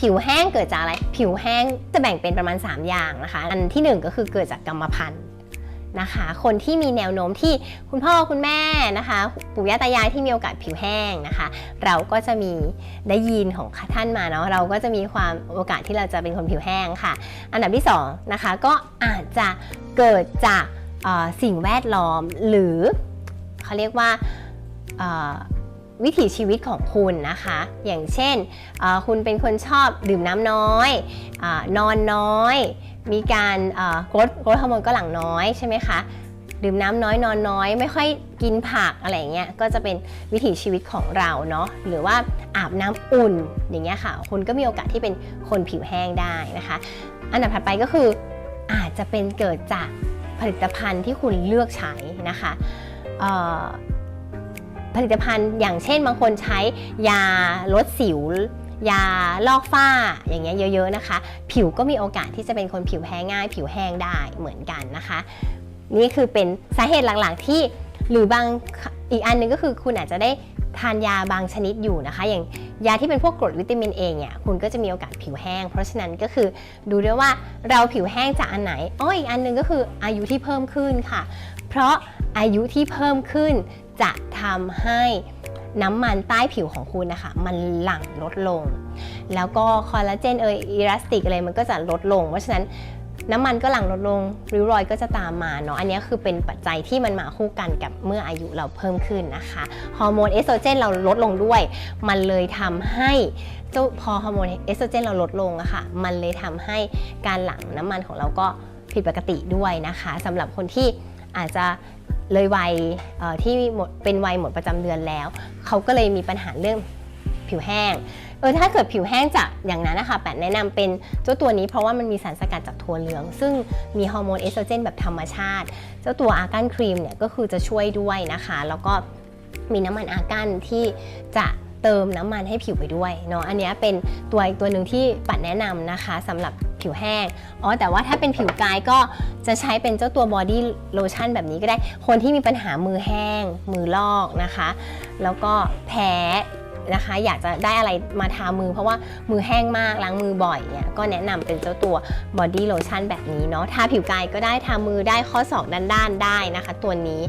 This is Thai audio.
ผิวแห้งเกิดจากอะไร ผิวแห้งจะแบ่งเป็นประมาณ 3 อย่างนะคะ อันที่หนึ่งก็คือเกิดจากกรรมพันธุ์นะคะ คนที่มีแนวโน้มที่คุณพ่อคุณแม่นะคะ ปู่ย่าตายายที่มีโอกาสผิวแห้งนะคะ เราก็จะมีได้ยีนของท่านมาเนาะเราก็จะมีความโอกาสที่เราจะเป็นคนผิวแห้งค่ะ อันดับที่สองนะคะก็อาจจะเกิดจากสิ่งแวดล้อมหรือเขาเรียกว่า วิถีชีวิตของคุณนะคะ อย่างเช่น คุณเป็นคนชอบดื่มน้ำน้อยอนอนน้อย มีการโกรทโกรทฮอร์โมนก็หลั่งน้อยใช่ไหมคะดื่มน้ำน้อยนอนน้อย ไม่ค่อยกินผักอะไรเงี้ยก็จะเป็นวิถีชีวิตของเราเนาะหรือว่าอาบน้ำอุ่นอย่างเงี้ยค่ะคุณก็มีโอกาสที่เป็นคนผิวแห้งได้นะคะ อันดับถัดไปก็คืออาจจะเป็นเกิดจากผลิตภัณฑ์ที่คุณเลือกใช้นะคะ ผลิตภัณฑ์อย่างเช่นบางคนใช้ยาลดสิว ยาลอกฝ้าอย่างเงี้ยเยอะๆนะคะ ผิวก็มีโอกาสที่จะเป็นคนผิวแพ้ง่าย ผิวแห้งได้เหมือนกันนะคะ นี่คือเป็นสาเหตุหลักๆที่หรือบางอีกอันหนึงก็คือคุณอาจจะได้ทานยาบางชนิดอยู่นะคะ อย่างยาที่เป็นพวกกรดวิตามินเองเนี่ยคุณก็จะมีโอกาสผิวแห้ง เพราะฉะนั้นก็คือดูด้วยว่าเราผิวแห้งจากอันไหนอ้ออีกอันหนึงก็คืออายุที่เพิ่มขึ้นค่ะ เพราะอายุที่เพิ่มขึ้น จะทำให้น้ำมันใต้ผิวของคุณนะคะ มันหลั่งลดลง แล้วก็คอลลาเจนเอยอิลาสติกอะไรมันก็จะลดลง เพราะฉะนั้นน้ำมันก็หลั่งลดลง ริ้วรอยก็จะตามมาเนาะ อันนี้คือเป็นปัจจัยที่มันมาคู่กันกับเมื่ออายุเราเพิ่มขึ้นนะคะ ฮอร์โมนเอสโตรเจนเราลดลงด้วย มันเลยทำให้เจ้าพอฮอร์โมนเอสโตรเจนเราลดลงอะค่ะ มันเลยทำให้การหลั่งน้ำมันของเราก็ผิดปกติด้วยนะคะสำหรับคนที่อาจจะ เลยวัยที่หมดเป็นวัยหมดประจำเดือนแล้ว เขาก็เลยมีปัญหาเรื่องผิวแห้งเออถ้าเกิดผิวแห้งจากอย่างนั้นนะคะแปดแนะนำเป็นเจ้าตัวนี้เพราะว่ามันมีสารสกัดจากถั่วเหลือง ซึ่งมีฮอร์โมนเอสโตรเจนแบบธรรมชาติ เจ้าตัวอาร์กันครีมเนี่ยก็คือจะช่วยด้วยนะคะ แล้วก็มีน้ำมันอาร์กันที่จะเติมน้ำมันให้ผิวไปด้วยเนาะอันนี้เป็นตัวอีกตัวหนึ่งที่ปัดแนะนำนะคะสำหรับ ผิวแห้ง อ๋อ แต่ว่าถ้าเป็นผิวกายก็จะใช้เป็นเจ้าตัวบอดี้โลชั่นแบบนี้ก็ได้ คนที่มีปัญหามือแห้ง มือลอกนะคะ แล้วก็แพ้นะคะ อยากจะได้อะไรมาทามือ เพราะว่ามือแห้งมาก ล้างมือบ่อยเนี่ยก็แนะนำเป็นเจ้าตัวบอดี้โลชั่นแบบนี้เนาะ ทาผิวกายก็ได้ ทามือได้ ข้อศอกด้านๆได้นะคะ ตัวนี้